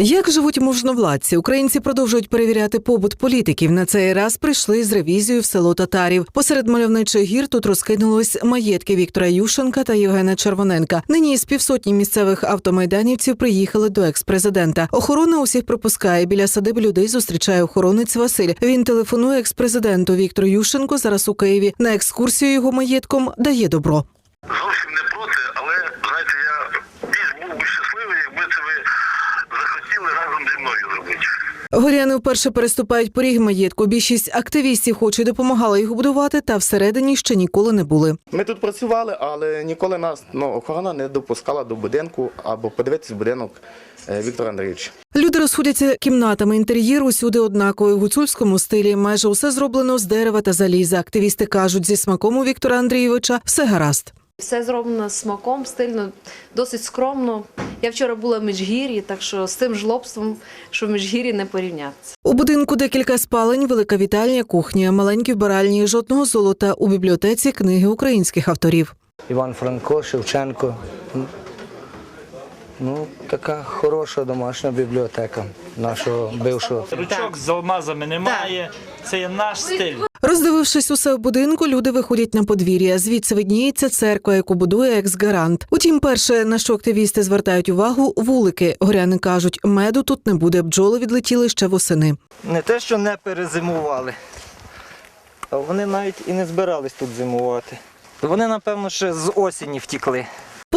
Як живуть можновладці? Українці продовжують перевіряти побут політиків. На цей раз прийшли з ревізією в село Татарів. Посеред мальовничих гір тут розкинулись маєтки Віктора Ющенка та Євгена Червоненка. Нині з півсотні місцевих автомайданівців приїхали до експрезидента. Охорона усіх пропускає. Біля садиби людей зустрічає охоронець Василь. Він телефонує експрезиденту Віктору Ющенку. Зараз у Києві на екскурсію його маєтком дає добро. Мною зробити. Горяни вперше переступають поріг маєтку. Більшість активістів, хоч і допомагали його будувати, та всередині ще ніколи не були. Ми тут працювали, але ніколи нас ну, охорона не допускала до будинку або подивитися будинок е, Віктора Андрійовича. Люди розходяться кімнатами. Інтер'єр усюди однаковий в гуцульському стилі. Майже усе зроблено з дерева та заліза. Активісти кажуть, зі смаком у Віктора Андрійовича все гаразд. Все зроблено смаком, стильно, досить скромно. Я вчора була в Міжгір'ї, так що з тим жлобством, що в Міжгір'ї не порівнятися. У будинку декілька спалень, велика вітальня, кухня, маленькі вбиральні, жодного золота. У бібліотеці книги українських авторів. Іван Франко, Шевченко. Ну, така хороша домашня бібліотека нашого бившого. Ручок з алмазами немає. Це є наш стиль. Роздивившись усе в будинку, люди виходять на подвір'я. Звідси видніється церква, яку будує екс-гарант. Утім, перше, на що активісти звертають увагу, вулики. Горяни кажуть, меду тут не буде. Бджоли відлетіли ще восени. Не те, що не перезимували, а вони навіть і не збирались тут зимувати. Вони, напевно, ще з осені втікли.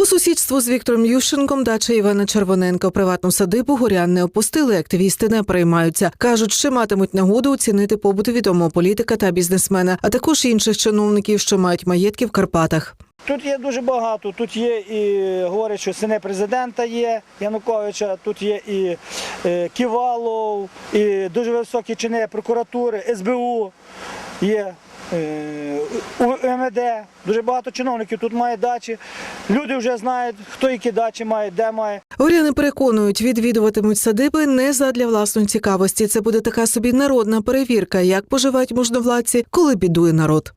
По сусідству з Віктором Ющенком дача Івана Червоненка приватну садибу горян не опустили. Активісти не переймаються. кажуть, що матимуть нагоду оцінити побут відомого політика та бізнесмена, а також інших чиновників, що мають маєтки в Карпатах. Тут є дуже багато. Тут є і говорять, що сини президента є Януковича, тут є і е, Ківалов, і дуже високі чини прокуратури, СБУ є. Е, УМД, дуже багато чиновників тут має дачі. Люди вже знають, хто які дачі має, де має. Горяни переконують, відвідуватимуть садиби не задля власної цікавості. Це буде така собі народна перевірка, як поживають можновладці, коли бідує народ.